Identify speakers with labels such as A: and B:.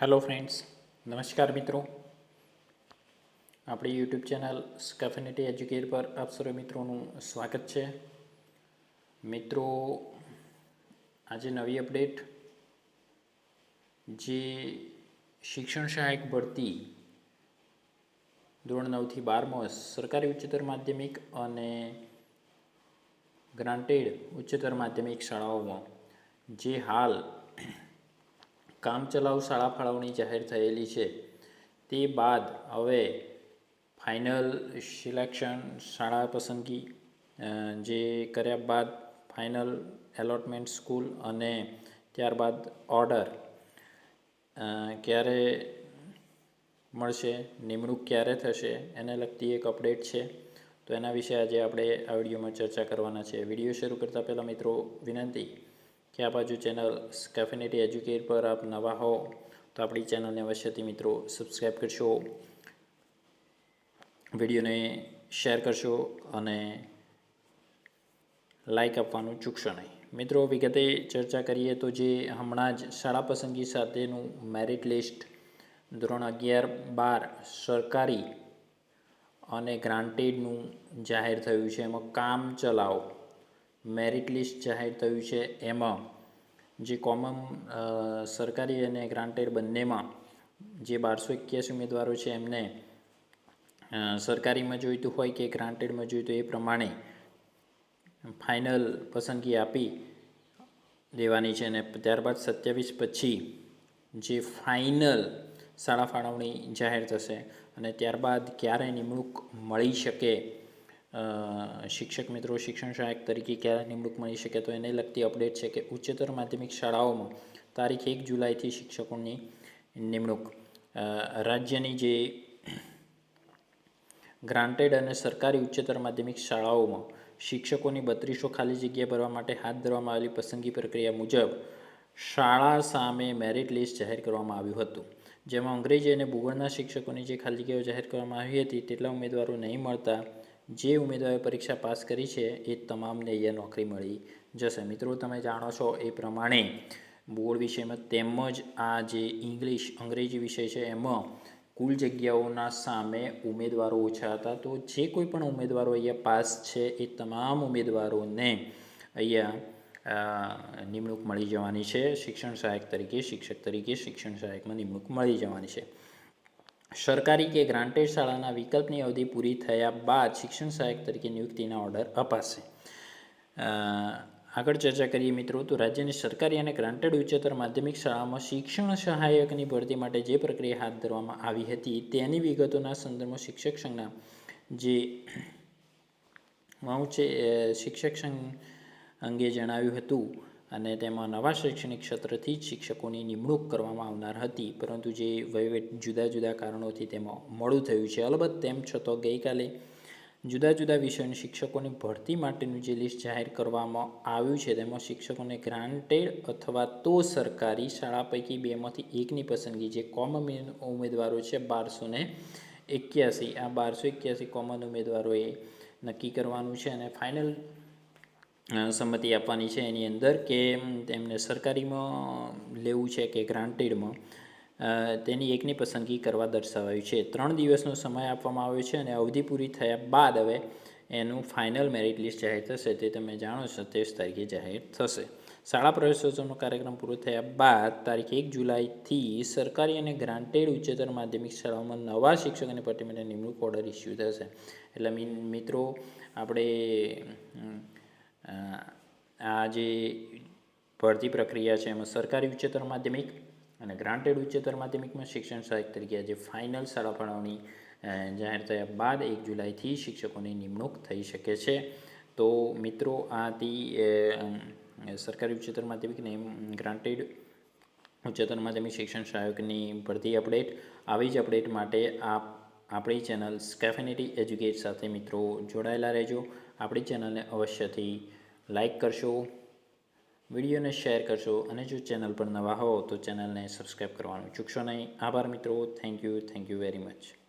A: Hello friends નમસ્કાર મિત્રો આપણી યુટ્યુબ ચેનલ સ્કેફિનિટી એજ્યુકેટ પર આપ સર્વે મિત્રોનું સ્વાગત છે। મિત્રો આજે નવી અપડેટ જે શિક્ષણ સહાયક ભરતી ધોરણ નવથી બારમાં સરકારી ઉચ્ચતર માધ્યમિક અને ગ્રાન્ટેડ ઉચ્ચતર માધ્યમિક શાળાઓમાં જે હાલ કામચલાઉ શાળા ફાળવણી જાહેર થયેલી છે. તે બાદ હવે ફાઇનલ સિલેક્શન શાળા પસંદગી જે કર્યા બાદ ફાઇનલ એલોટમેન્ટ સ્કૂલ અને ત્યારબાદ ઓર્ડર. ક્યારે મળશે, નિમણૂક ક્યારે થશે, એને લગતી એક અપડેટ છે. તો એના વિશે આજે આપણે આ વિડીયોમાં ચર્ચા કરવાના છે. વીડિયો શરૂ કરતાં પહેલાં મિત્રો વિનંતી કે આ બાજુ ચેનલ કેફિનેટી એજ્યુકેટ પર આપ નવા હો, તો આપણી ચેનલને અવશ્યથી મિત્રો સબસ્ક્રાઈબ કરશો, વિડીયોને શેર કરશો અને લાઇક આપવાનું ચૂકશો નહીં. મિત્રો, વિગતે ચર્ચા કરીએ તો જે હમણાં જ શાળા પસંદગી સાથેનું મેરિટ લિસ્ટ ધોરણ અગિયાર બાર સરકારી અને ગ્રાન્ટેડનું જાહેર થયું છે. એમાં કામ ચલાવ. મેરિટ લિસ્ટ જાહેર થયું છે. એમાં જે કોમન સરકારી અને ગ્રાન્ટેડ બંનેમાં જે બારસો એક્યાસી ઉમેદવારો છે, એમને સરકારીમાં જોઈતું હોય કે ગ્રાન્ટેડમાં જોઈતું એ પ્રમાણે ફાઇનલ પસંદગી આપી દેવાની છે અને ત્યારબાદ સત્યાવીસ પછી જે ફાઇનલ શાળા ફાળવણી જાહેર થશે અને ત્યારબાદ ક્યારે નિમણૂક મળી શકે શિક્ષક મિત્રો, શિક્ષણ સહાયક તરીકે ક્યારે નિમણૂક મળી શકે તો એને લગતી અપડેટ છે કે ઉચ્ચતર માધ્યમિક શાળાઓમાં તારીખ એક જુલાઈથી શિક્ષકોની નિમણૂક. રાજ્યની જે ગ્રાન્ટેડ અને સરકારી ઉચ્ચતર માધ્યમિક શાળાઓમાં શિક્ષકોની બત્રીસો ખાલી જગ્યા ભરવા માટે હાથ ધરવામાં આવેલી પસંદગી પ્રક્રિયા મુજબ શાળા સામે મેરિટ લિસ્ટ જાહેર કરવામાં આવ્યું હતું. જેમાં અંગ્રેજી અને ભૂગોળના શિક્ષકોની જે ખાલી જગ્યાઓ જાહેર કરવામાં આવી હતી, તેટલા ઉમેદવારો નહીં મળતા જે ઉમેદવારોએ પરીક્ષા પાસ કરી છે, એ તમામને અહીંયા નોકરી મળી જશે. મિત્રો, તમે જાણો છો એ પ્રમાણે બોર્ડ વિષયમાં તેમજ આ જે ઇંગ્લિશ, અંગ્રેજી વિષય છે, એમાં કુલ જગ્યાઓના સામે ઉમેદવારો ઓછા હતા. તો જે કોઈ પણ ઉમેદવારો અહીંયા પાસ છે, એ તમામ ઉમેદવારોને અહીંયા નિમણૂક મળી જવાની છે. શિક્ષણ સહાયક તરીકે, શિક્ષક તરીકે શિક્ષણ સહાયકમાં નિમણૂક મળી જવાની છે. સરકારી કે ગ્રાન્ટેડ શાળાના વિકલ્પની અવધિ પૂરી થયા બાદ શિક્ષણ સહાયક તરીકે નિયુક્તિના ઓર્ડર અપાશે. આગળ ચર્ચા કરીએ મિત્રો તો રાજ્યની સરકારી અને ગ્રાન્ટેડ ઉચ્ચતર માધ્યમિક શાળામાં શિક્ષણ સહાયકની ભરતી માટે જે પ્રક્રિયા હાથ ધરવામાં આવી હતી તેની વિગતોના સંદર્ભમાં શિક્ષક સંઘના જે હું છે શિક્ષક સંઘ અંગે જણાવ્યું હતું. અને તેમાં નવા શૈક્ષણિક ક્ષેત્રથી જ શિક્ષકોની નિમણૂક કરવામાં આવનાર હતી. પરંતુ જે વહીવટ જુદા જુદા કારણોથી તેમાં મોડું થયું છે. અલબત્ત તેમ છતાં ગઈકાલે જુદા જુદા વિષયોની શિક્ષકોની ભરતી માટેનું જે લિસ્ટ જાહેર કરવામાં આવ્યું છે, તેમાં શિક્ષકોને ગ્રાન્ટેડ અથવા તો સરકારી શાળા પૈકી બેમાંથી એકની પસંદગી, જે કોમન ઉમેદવારો છે, બારસો ને એક્યાસી. આ બારસો એક્યાસી કોમન ઉમેદવારોએ નક્કી કરવાનું છે અને ફાઇનલ સંમતિ આપવાની છે એની અંદર કે તેમને સરકારીમાં લેવું છે કે ગ્રાન્ટેડમાં. તેની એકની પસંદગી કરવા દર્શાવાયું છે. ત્રણ દિવસનો સમય આપવામાં આવ્યો છે અને અવધિ પૂરી થયા બાદ હવે એનું ફાઇનલ મેરિટ લિસ્ટ જાહેર થશે. તે તમે જાણો છો સત્યાવીસ તારીખે જાહેર થશે. શાળા પ્રવેશોત્સવનો કાર્યક્રમ પૂરો થયા બાદ તારીખ એક જુલાઈથી સરકારી અને ગ્રાન્ટેડ ઉચ્ચતર માધ્યમિક શાળાઓમાં નવા શિક્ષક અને પટ્ટી માટે નિમણૂક ઓર્ડર ઇસ્યુ થશે. એટલે મિત્રો, આપણે આ જે ભરતી પ્રક્રિયા છે એમાં સરકારી ઉચ્ચતર માધ્યમિક અને ગ્રાન્ટેડ ઉચ્ચતર માધ્યમિકમાં શિક્ષણ સહાયક તરીકે આજે ફાઇનલ શાળા ફાળવણી જાહેર થયા બાદ એક જુલાઈથી શિક્ષકોની નિમણૂક થઈ શકે છે. તો મિત્રો, આ હતી સરકારી ઉચ્ચતર માધ્યમિક અને ગ્રાન્ટેડ ઉચ્ચતર માધ્યમિક શિક્ષણ સહાયકની ભરતી અપડેટ આવી જ અપડેટ માટે આપ આપણી ચેનલ સ્કેફિનિટી એજ્યુકેટ સાથે મિત્રો જોડાયેલા રહેજો. આપણી ચેનલને અવશ્યથી લાઇક કરશો, વિડીયોને શેર કરશો અને જો ચેનલ પર નવા હો તો ચેનલને સબસ્ક્રાઈબ કરવાનું ચૂકશો નહીં. આભાર મિત્રો. Thank you thank you very much